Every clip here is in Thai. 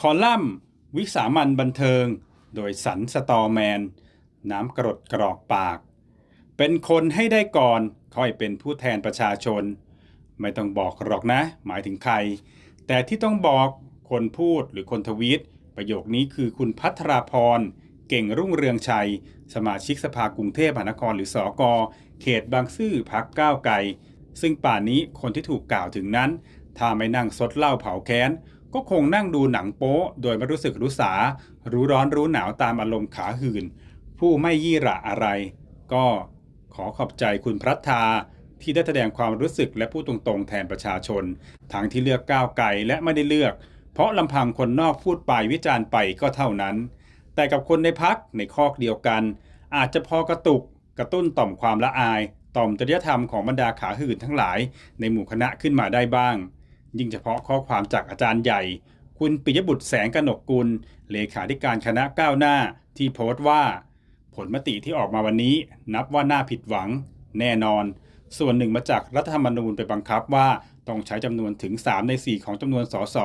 คอลัมน์ วิสามันบันเทิง โดยสันสตอแมน น้ำกรดกรอกปาก เป็นคนให้ได้ก่อนค่อยเป็นผู้แทนประชาชน ไม่ต้องบอกหรอกนะ หมายถึงใคร แต่ที่ต้องบอกคนพูดหรือคนทวีต ประโยคนี้คือคุณพัทราพรเก่งรุ่งเรืองชัย สมาชิกสภากรุงเทพมหานครหรือสอกอเขตบางซื่อพักก้าวไกลซึ่งป่านนี้คนที่ถูกกล่าวถึงนั้น ถ้าไม่นั่งซดเหล้าเผาแค้น ก็คงนั่งดูหนังโป๊โดยไม่รู้สึกรู้สา รู้ร้อนรู้หนาวตามอารมณ์ขาหื่น ผู้ไม่ยี่หระอะไร ก็ขอขอบใจคุณพรัตทาที่ได้แสดงความรู้สึกและพูดตรงๆ แทนประชาชน ทั้งที่เลือกก้าวไกลและไม่ได้เลือก เพราะลำพังคนนอกพูดไปวิจารณ์ไปก็เท่านั้น แต่กับคนในพักในคอกเดียวกัน อาจจะพอกระตุกกระตุ้นต่อมความละอาย ต่อมจริยธรรมของบรรดาขาหื่นทั้งหลาย ในหมู่คณะขึ้นมาได้บ้าง ยิ่งเฉพาะข้อความจากอาจารย์ใหญ่ คุณปิยบุตรแสงกนกกุล เลขาธิการคณะก้าวหน้า ที่โพสต์ว่า ผลมติที่ออกมาวันนี้ นับว่าน่าผิดหวัง แน่นอน ส่วนหนึ่งมาจากรัฐธรรมนูญไปบังคับว่าต้องใช้จำนวนถึง 3 ใน 4 ของจำนวนสส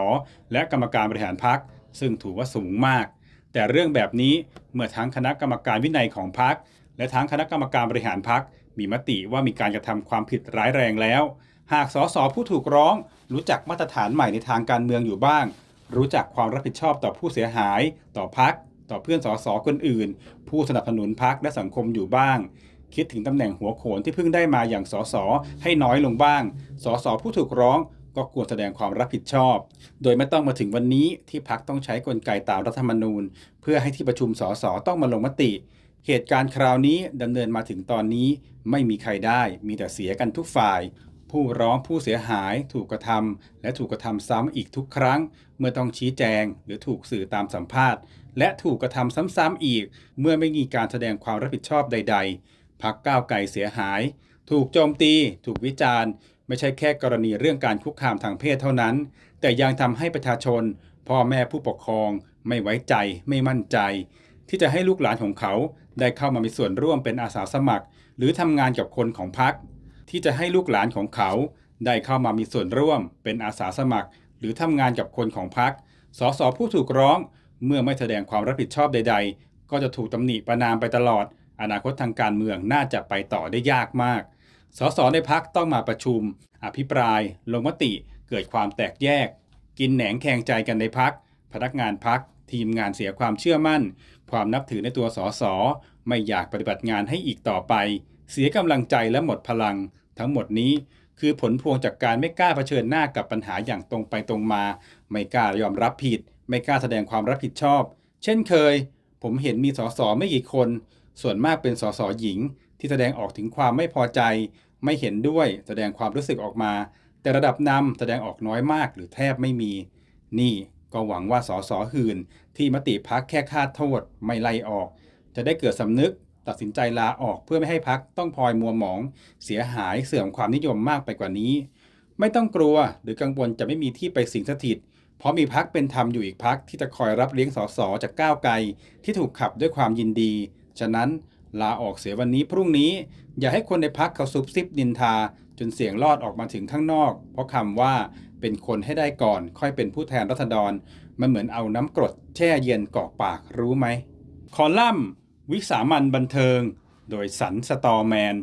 และกรรมการบริหารพักซึ่งถือว่าสูงมาก แต่เรื่องแบบนี้เมื่อทั้งคณะกรรมการวินัยของพักและทั้งคณะกรรมการบริหารพักมีมติว่ามีการกระทำความผิดร้ายแรงแล้ว หากสสผู้ถูกร้อง รู้จักมาตรฐานใหม่ในทางการเมืองอยู่บ้าง รู้จักความรับผิดชอบต่อผู้เสียหาย ต่อพัก ต่อเพื่อนสสคนอื่น ผู้สนับสนุนพักและสังคมอยู่บ้าง คิดถึงตำแหน่งหัวโขนที่เพิ่งได้มาอย่างสสให้น้อยลงบ้าง สสผู้ถูกร้องก็ควรแสดงความรับผิดชอบ โดยไม่ต้องมาถึงวันนี้ที่พักต้องใช้กลไกตามรัฐธรรมนูญ เพื่อให้ที่ประชุมสสต้องมาลงมติ เหตุการณ์คราวนี้ดำเนินมาถึงตอนนี้ไม่มีใครได้ มีแต่เสียกันทุกฝ่าย ผู้ร้องผู้เสียหายถูกกระทำและถูกกระทำซ้ำอีกทุกครั้ง เมื่อต้องชี้แจง หรือถูกสื่อตามสัมภาษณ์ และถูกกระทำซ้ำๆอีก เมื่อไม่มีการแสดงความรับผิดชอบใด ๆ พักก้าวไกลเสียหาย ถูกโจมตี ถูกวิจารณ์ ไม่ใช่แค่กรณีเรื่องการคุกคามทางเพศเท่านั้น แต่ยังทำให้ประชาชน พ่อแม่ผู้ปกครอง ไม่ไว้ใจ ไม่มั่นใจ ที่จะให้ลูกหลานของเขาได้เข้ามามีส่วนร่วมเป็นอาสาสมัคร หรือทำงานกับคนของพัก ที่จะให้ลูกหลานของเขา ได้เข้ามามีส่วนร่วม เป็นอาสาสมัคร หรือทำงานกับคนของพักสสผู้ถูกร้อง เมื่อไม่แสดงความรับผิดชอบใด ๆ ก็จะถูกตำหนิประนามไปตลอด อนาคตทางการเมืองน่าจะไปต่อได้ยากมาก สสในพักต้องมาประชุม อภิปราย ลงมติ เกิดความแตกแยก กินแหนงแข่งใจกันในพัก พนักงานพัก ทีมงานเสียความเชื่อมั่น ความนับถือในตัวสสไม่อยากปฏิบัติงานให้อีกต่อไป เสียกำลังใจและหมดพลัง ทั้งหมดนี้คือผลพวงจากการไม่กล้าเผชิญหน้ากับปัญหาอย่างตรงไปตรงมา ไม่กล้ายอมรับผิด ไม่กล้าแสดงความรับผิดชอบ เช่นเคย ผมเห็นมีสสไม่กี่คน ส่วนมากเป็นสสหญิง ที่แสดงออกถึงความไม่พอใจ ไม่เห็นด้วยแสดงความรู้สึกออกมา แต่ระดับนำแสดงออกน้อยมากหรือแทบไม่มี นี่ก็หวังว่าสสหื่นที่มติพักแค่คาดโทษไม่ไล่ออก จะได้เกิดสำนึก ตัดสินใจลาออกเพื่อไม่ให้พักต้องพลอยมัวหมอง เสียหายเสื่อมความนิยมมากไปกว่านี้ ไม่ต้องกลัวหรือกังวลจะไม่มีที่ไปสิงสถิต เพราะมีพักเป็นธรรมอยู่อีกพักที่จะคอยรับเลี้ยงสสจากก้าวไกลที่ถูกขับด้วยความยินดี ฉะนั้นลาออกเสียวันนี้พรุ่งนี้ อย่าให้คนในพักเขาซุบซิบนินทา จนเสียงลอดออกมาถึงข้างนอก เพราะคำว่าเป็นคนให้ได้ก่อน ค่อยเป็นผู้แทนรัษฎรมันเหมือนเอาน้ำกรดแช่เย็นกอกปากรู้ไหมคอลัมน์ วิสามันบันเทิง โดยสันสตอแมน